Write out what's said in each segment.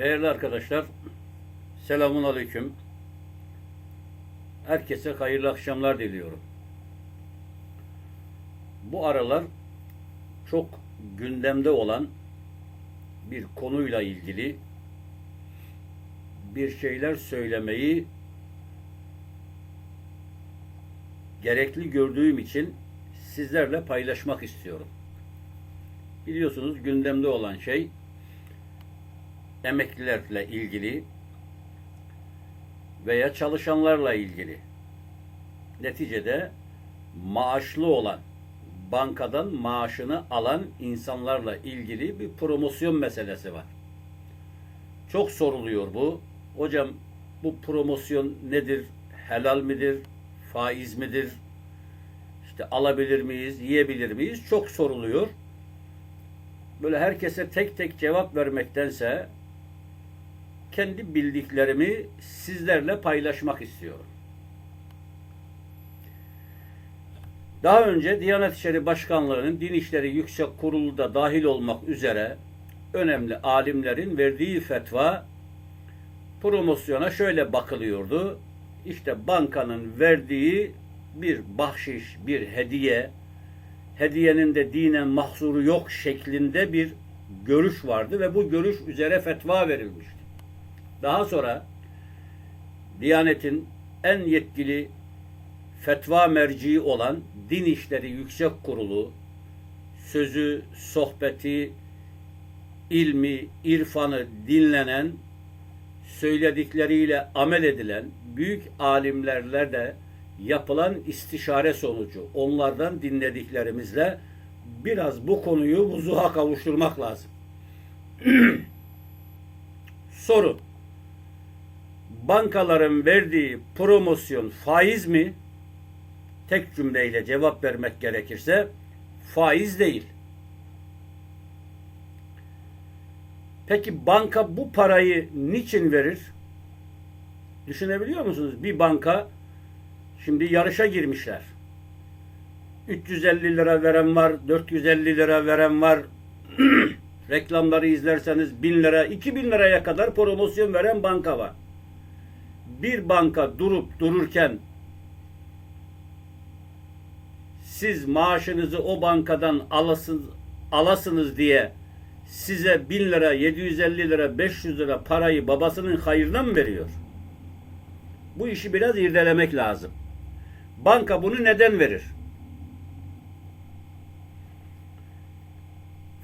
Değerli arkadaşlar, selamun aleyküm. Herkese hayırlı akşamlar diliyorum. Bu aralar çok gündemde olan bir konuyla ilgili bir şeyler söylemeyi gerekli gördüğüm için sizlerle paylaşmak istiyorum. Biliyorsunuz gündemde olan şey emeklilerle ilgili veya çalışanlarla ilgili. Neticede maaşlı olan, bankadan maaşını alan insanlarla ilgili bir promosyon meselesi var. Çok soruluyor bu. Hocam bu promosyon nedir? Helal midir? Faiz midir? İşte alabilir miyiz? Yiyebilir miyiz? Çok soruluyor. Böyle herkese tek tek cevap vermektense kendi bildiklerimi sizlerle paylaşmak istiyorum. Daha önce Diyanet İşleri Başkanlığı'nın Din İşleri Yüksek Kurulu da dahil olmak üzere önemli alimlerin verdiği fetva promosyona şöyle bakılıyordu. İşte bankanın verdiği bir bahşiş, bir hediye, hediyenin de dinen mahzuru yok şeklinde bir görüş vardı ve bu görüş üzere fetva verilmişti. Daha sonra Diyanet'in en yetkili fetva merciği olan Din İşleri Yüksek Kurulu sözü, sohbeti, ilmi, irfanı dinlenen, söyledikleriyle amel edilen büyük alimlerle de yapılan istişare sonucu onlardan dinlediklerimizle biraz bu konuyu vuzuha kavuşturmak lazım. Soru. Bankaların verdiği promosyon faiz mi? Tek cümleyle cevap vermek gerekirse faiz değil. Peki banka bu parayı niçin verir? Düşünebiliyor musunuz? Bir banka şimdi yarışa girmişler. 350 lira veren var, 450 lira veren var. Reklamları izlerseniz 1000 lira, 2000 liraya kadar promosyon veren banka var. Bir banka durup dururken siz maaşınızı o bankadan alasınız, alasınız diye size 1000 lira, 750 lira, 500 lira parayı babasının hayırına mı veriyor? Bu işi biraz irdelemek lazım. Banka bunu neden verir?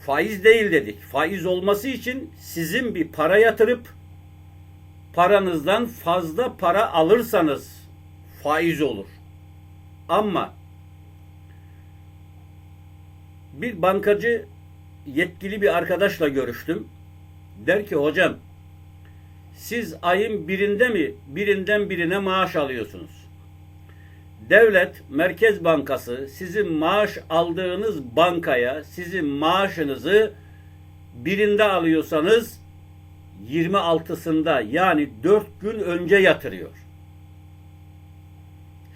Faiz değil dedik. Faiz olması için sizin bir para yatırıp paranızdan fazla para alırsanız faiz olur. Ama bir bankacı yetkili bir arkadaşla görüştüm. Der ki hocam siz ayın birinde mi birinden birine maaş alıyorsunuz? Devlet Merkez Bankası sizin maaş aldığınız bankaya sizin maaşınızı birinde alıyorsanız 26'sında yani 4 gün önce yatırıyor.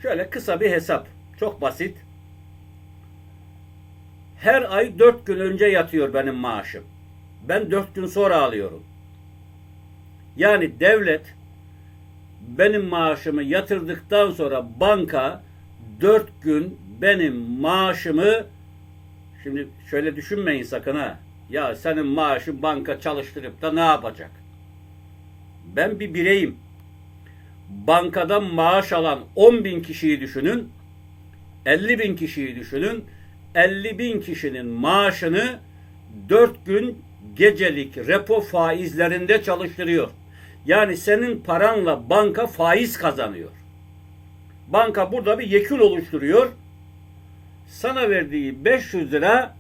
Şöyle kısa bir hesap. Çok basit. Her ay 4 gün önce yatıyor benim maaşım. Ben 4 gün sonra alıyorum. Yani devlet benim maaşımı yatırdıktan sonra banka 4 gün benim maaşımı şimdi şöyle düşünmeyin sakın ha. Ya senin maaşın banka çalıştırıp da ne yapacak? Ben bir bireyim. Bankadan maaş alan 10 bin kişiyi düşünün. 50 bin kişiyi düşünün. 50 bin kişinin maaşını 4 gün gecelik repo faizlerinde çalıştırıyor. Yani senin paranla banka faiz kazanıyor. Banka burada bir yekül oluşturuyor. Sana verdiği 500 lira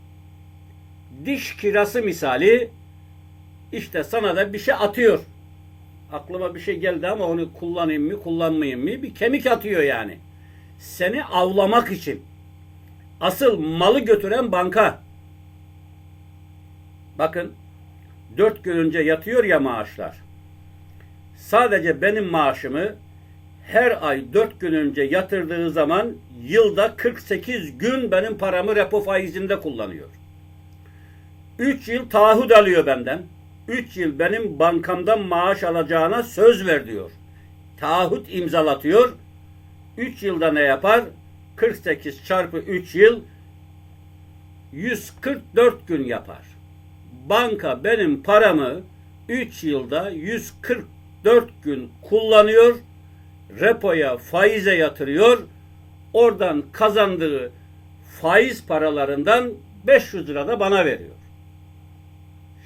diş kirası misali işte sana da bir şey atıyor. Aklıma bir şey geldi ama onu kullanayım mı kullanmayayım mı bir kemik atıyor yani. Seni avlamak için. Asıl malı götüren banka. Bakın dört gün önce yatıyor ya maaşlar. Sadece benim maaşımı her ay dört gün önce yatırdığı zaman yılda 48 gün benim paramı repo faizinde kullanıyor. 3 yıl taahhüt alıyor benden. 3 yıl benim bankamdan maaş alacağına söz ver diyor. Taahhüt imzalatıyor. 3 yılda ne yapar? 48 çarpı 3 yıl 144 gün yapar. Banka benim paramı 3 yılda 144 gün kullanıyor. Repoya, faize yatırıyor. Oradan kazandığı faiz paralarından 500 lira da bana veriyor.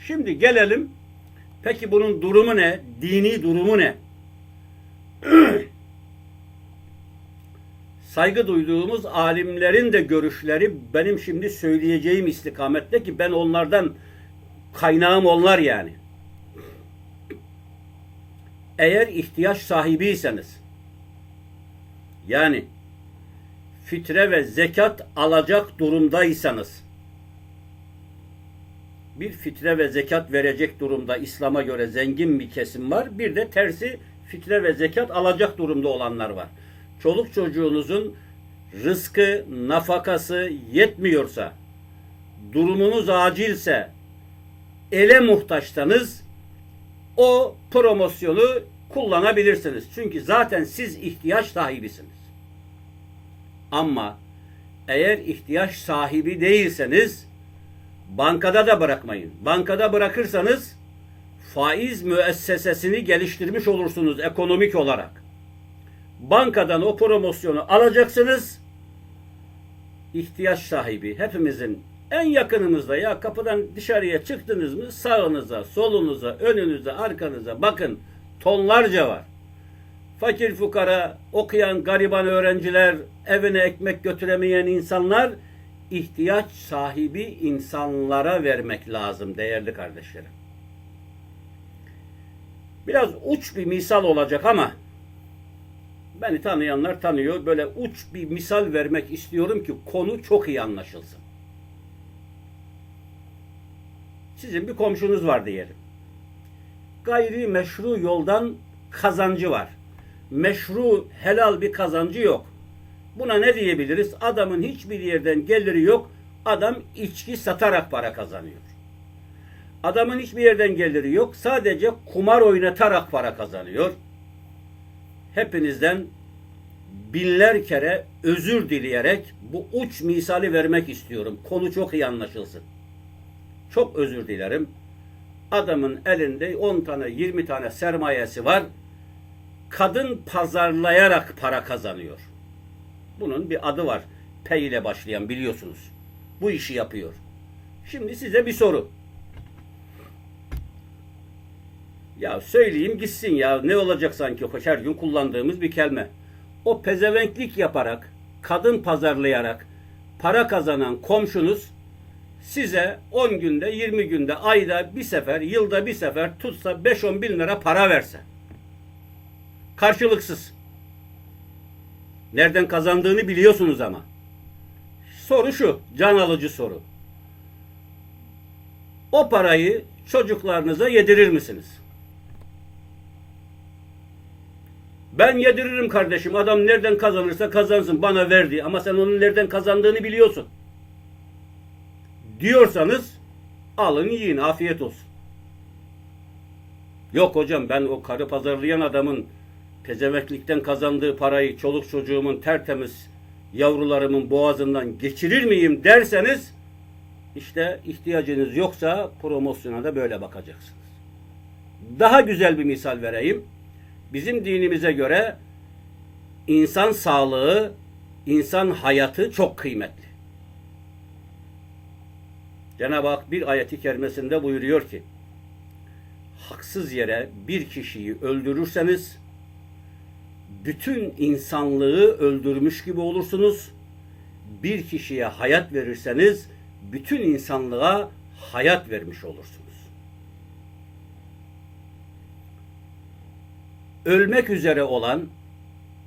Şimdi gelelim. Peki bunun durumu ne? Dini durumu ne? Saygı duyduğumuz alimlerin de görüşleri benim şimdi söyleyeceğim istikamette ki ben onlardan kaynağım onlar yani. Eğer ihtiyaç sahibiyseniz yani fitre ve zekat alacak durumdaysanız bir fitre ve zekat verecek durumda İslam'a göre zengin bir kesim var. Bir de tersi fitre ve zekat alacak durumda olanlar var. Çoluk çocuğunuzun rızkı, nafakası yetmiyorsa, durumunuz acilse, ele muhtaçsanız o promosyonu kullanabilirsiniz. Çünkü zaten siz ihtiyaç sahibisiniz. Ama eğer ihtiyaç sahibi değilseniz bankada da bırakmayın. Bankada bırakırsanız faiz müessesesini geliştirmiş olursunuz ekonomik olarak. Bankadan o promosyonu alacaksınız. İhtiyaç sahibi hepimizin en yakınımızda ya kapıdan dışarıya çıktınız mı sağınıza, solunuza, önünüze, arkanıza bakın tonlarca var. Fakir fukara, okuyan gariban öğrenciler, evine ekmek götüremeyen insanlar ihtiyaç sahibi insanlara vermek lazım değerli kardeşlerim. Biraz uç bir misal olacak ama beni tanıyanlar tanıyor. Böyle uç bir misal vermek istiyorum ki konu çok iyi anlaşılsın. Sizin bir komşunuz var diyelim. Gayri meşru yoldan kazancı var. Meşru helal bir kazancı yok. Buna ne diyebiliriz? Adamın hiçbir yerden geliri yok. Adam içki satarak para kazanıyor. Adamın hiçbir yerden geliri yok. Sadece kumar oynatarak para kazanıyor. Hepinizden binler kere özür dileyerek bu uç misali vermek istiyorum. Konu çok iyi anlaşılsın. Çok özür dilerim. Adamın elinde 10 tane 20 tane sermayesi var. Kadın pazarlayarak para kazanıyor. Bunun bir adı var. P ile başlayan biliyorsunuz. Bu işi yapıyor. Şimdi size bir soru. Ya söyleyeyim gitsin ya ne olacak sanki her gün kullandığımız bir kelime. O pezevenklik yaparak, kadın pazarlayarak para kazanan komşunuz size 10 günde, 20 günde, ayda bir sefer, yılda bir sefer tutsa 5-10 bin lira para verse. Karşılıksız. Nereden kazandığını biliyorsunuz ama. Soru şu, can alıcı soru. O parayı çocuklarınıza yedirir misiniz? Ben yediririm kardeşim. Adam nereden kazanırsa kazansın bana verdi. Ama sen onun nereden kazandığını biliyorsun. Diyorsanız alın yiyin afiyet olsun. Yok hocam ben o karı pazarlayan adamın pezemeklikten kazandığı parayı çoluk çocuğumun tertemiz yavrularımın boğazından geçirir miyim derseniz işte ihtiyacınız yoksa promosyona da böyle bakacaksınız. Daha güzel bir misal vereyim. Bizim dinimize göre insan sağlığı, insan hayatı çok kıymetli. Cenab-ı Hak bir ayeti kerimesinde buyuruyor ki haksız yere bir kişiyi öldürürseniz bütün insanlığı öldürmüş gibi olursunuz. Bir kişiye hayat verirseniz bütün insanlığa hayat vermiş olursunuz. Ölmek üzere olan,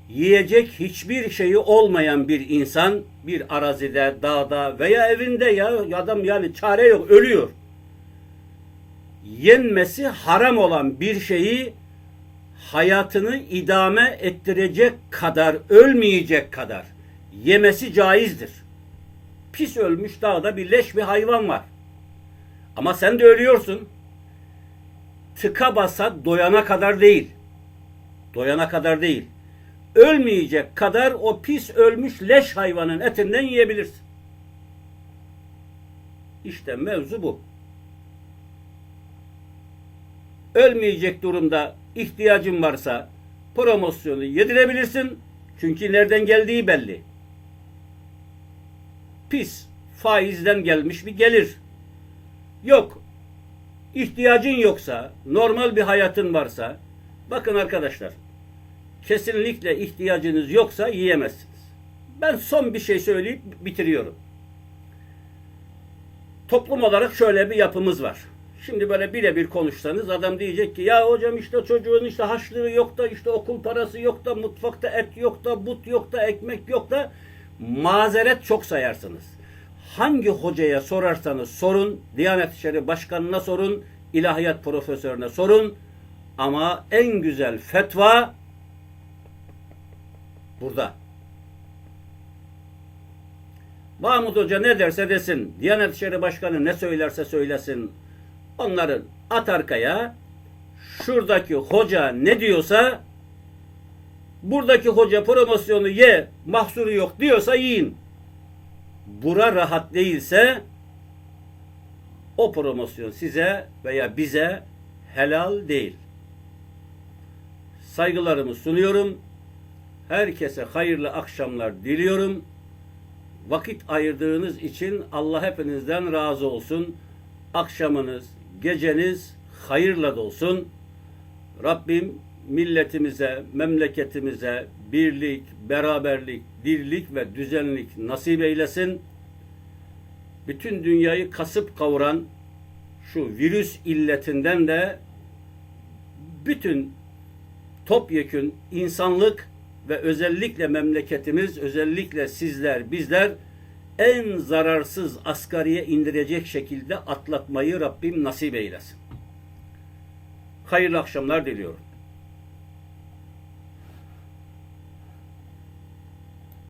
yiyecek hiçbir şeyi olmayan bir insan bir arazide, dağda veya evinde ya adam yani çare yok ölüyor. Yenmesi haram olan bir şeyi hayatını idame ettirecek kadar, ölmeyecek kadar yemesi caizdir. Pis ölmüş dağda bir leş bir hayvan var. Ama sen de ölüyorsun. tıka basa doyana kadar değil. Doyana kadar değil. Ölmeyecek kadar o pis ölmüş leş hayvanın etinden yiyebilirsin. İşte mevzu bu. Ölmeyecek durumda ihtiyacın varsa promosyonu yedirebilirsin. Çünkü nereden geldiği belli. Pis, faizden gelmiş bir gelir. Yok, ihtiyacın yoksa, normal bir hayatın varsa, bakın arkadaşlar, kesinlikle ihtiyacınız yoksa yiyemezsiniz. Ben son bir şey söyleyip bitiriyorum. Toplum olarak şöyle bir yapımız var. Şimdi böyle birebir konuşsanız adam diyecek ki ya hocam işte çocuğun işte haçlığı yok da işte okul parası yok da mutfakta et yok da but yok da ekmek yok da mazeret çok sayarsınız. Hangi hocaya sorarsanız sorun, Diyanet İşleri Başkanı'na sorun, ilahiyat profesörüne sorun ama en güzel fetva burada. Mahmut Hoca ne derse desin, Diyanet İşleri Başkanı ne söylerse söylesin, onların at arkaya, şuradaki hoca ne diyorsa, buradaki hoca promosyonu ye, mahsuru yok diyorsa yiyin. Bura rahat değilse, o promosyon size veya bize helal değil. Saygılarımı sunuyorum. Herkese hayırlı akşamlar diliyorum. Vakit ayırdığınız için Allah hepinizden razı olsun. Akşamınız, geceniz hayırla dolsun. Rabbim milletimize, memleketimize birlik, beraberlik, dirlik ve düzenlik nasip eylesin. Bütün dünyayı kasıp kavuran şu virüs illetinden de bütün topyekün insanlık ve özellikle memleketimiz, özellikle sizler, bizler en zararsız asgariye indirecek şekilde atlatmayı Rabbim nasip eylesin. Hayırlı akşamlar diliyorum.